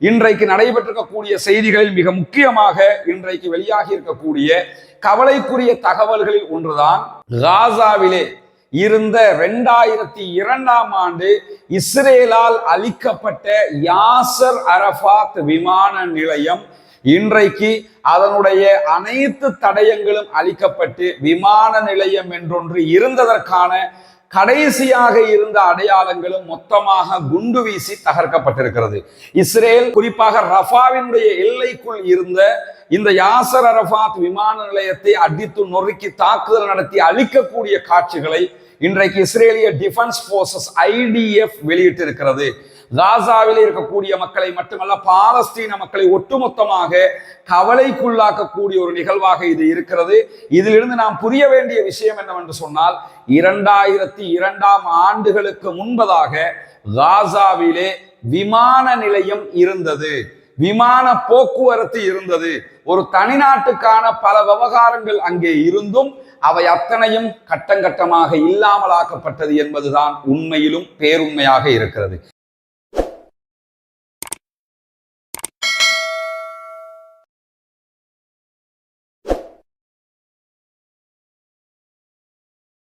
இன்றைக்கு நடைபெற்றிருக்கக்கூடிய செய்திகளில் மிக முக்கியமாக இன்றைக்கு வெளியாகி இருக்கக்கூடிய கவலைக்குரிய தகவல்களில் ஒன்றுதான். காசாவிலே இருந்த ரெண்டாயிரத்தி இரண்டாம் ஆண்டு இஸ்ரேலால் அளிக்கப்பட்ட யாசர் அரபாத் விமான நிலையம் இன்றைக்கு அதனுடைய அனைத்து தடயங்களும் அளிக்கப்பட்டு விமான நிலையம் என்றொன்று இருந்ததற்கான கடைசியாக இருந்த அடையாளங்களும் மொத்தமாக குண்டு வீசி தகர்க்கப்பட்டிருக்கிறது. இஸ்ரேல் குறிப்பாக ரஃபாவினுடைய எல்லைக்குள் இருந்த இந்த யாசர் அரபாத் விமான நிலையத்தை அடித்து நொறுக்கி தாக்குதல் நடத்தி அழிக்கக்கூடிய காட்சிகளை இன்றைக்கு இஸ்ரேலிய டிஃபென்ஸ் போர்சஸ் ஐடிஎஃப் வெளியிட்டிருக்கிறது. காசாவில் இருக்கக்கூடிய மக்களை மட்டுமல்ல பாலஸ்தீன மக்களை ஒட்டுமொத்தமாக கவலைக்குள்ளாக்கக்கூடிய ஒரு நிகழ்வாக இது இருக்கிறது. இதிலிருந்து நாம் புரிய வேண்டிய விஷயம் என்னவென்று சொன்னால் இரண்டாயிரத்தி இரண்டாம் ஆண்டுகளுக்கு முன்பதாக காசாவிலே விமான நிலையம் இருந்தது. விமான போக்குவரத்து இருந்தது. ஒரு தனிநாட்டுக்கான பல விவகாரங்கள் அங்கே இருந்தும் அவை அத்தனையும் கட்டங்கட்டமாக இல்லாமலாக்கப்பட்டது என்பதுதான் உண்மையிலும் பேருண்மையாக இருக்கிறது.